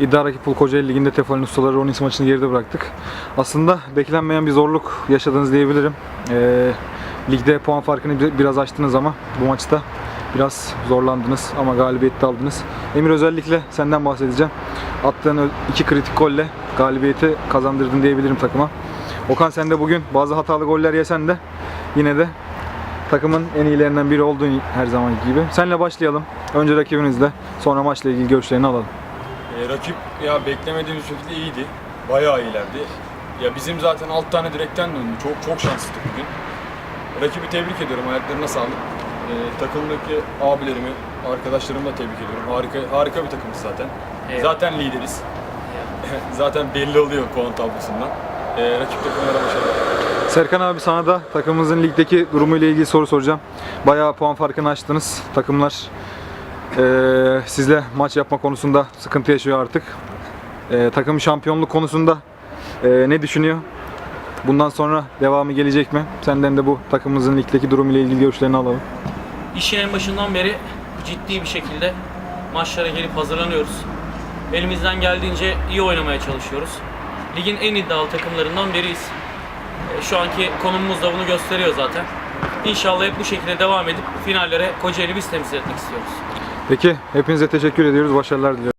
iddia rakip Kocaeli Ligi'nde Tefal'in ustaları Ronis maçını geride bıraktık. Aslında beklenmeyen bir zorluk yaşadınız diyebilirim. Ee, ligde puan farkını bir- biraz açtınız ama bu maçta biraz zorlandınız ama galibiyeti de aldınız. Emir özellikle senden bahsedeceğim. Attığın iki kritik golle galibiyeti kazandırdın diyebilirim takıma. Okan sen de bugün bazı hatalı goller yesen de yine de takımın en iyilerinden biri olduğun her zamanki gibi. Senle başlayalım. Önce rakibinizle, sonra maçla ilgili görüşlerini alalım. E, rakip ya beklemediğimiz şekilde iyiydi. Bayağı iyilerdi. Ya bizim zaten 6 tane direkten döndü. Çok çok şanslıydık bugün. Rakibi tebrik ediyorum. Ayaklarına sağlık. E, takımdaki abilerimi, arkadaşlarımı da tebrik ediyorum. Harika harika bir takımız zaten. Eyvallah. Zaten lideriz. zaten belli oluyor puan tablosundan. E, rakip takımlara başarılar. Serkan abi sana da takımımızın ligdeki durumuyla ilgili soru soracağım. Bayağı puan farkını açtınız. Takımlar eee, sizle maç yapma konusunda sıkıntı yaşıyor artık. Eee, takım şampiyonluk konusunda eee, ne düşünüyor? Bundan sonra devamı gelecek mi? Senden de bu takımımızın ligdeki durumuyla ilgili görüşlerini alalım. İşin en başından beri ciddi bir şekilde maçlara gelip hazırlanıyoruz. Elimizden geldiğince iyi oynamaya çalışıyoruz. Ligin en iddialı takımlarından biriyiz. E, Şu anki konumumuz da bunu gösteriyor zaten. İnşallah hep bu şekilde devam edip finallere Kocaeli biz temsil etmek istiyoruz. Peki hepinize teşekkür ediyoruz. Başarılar diliyorum.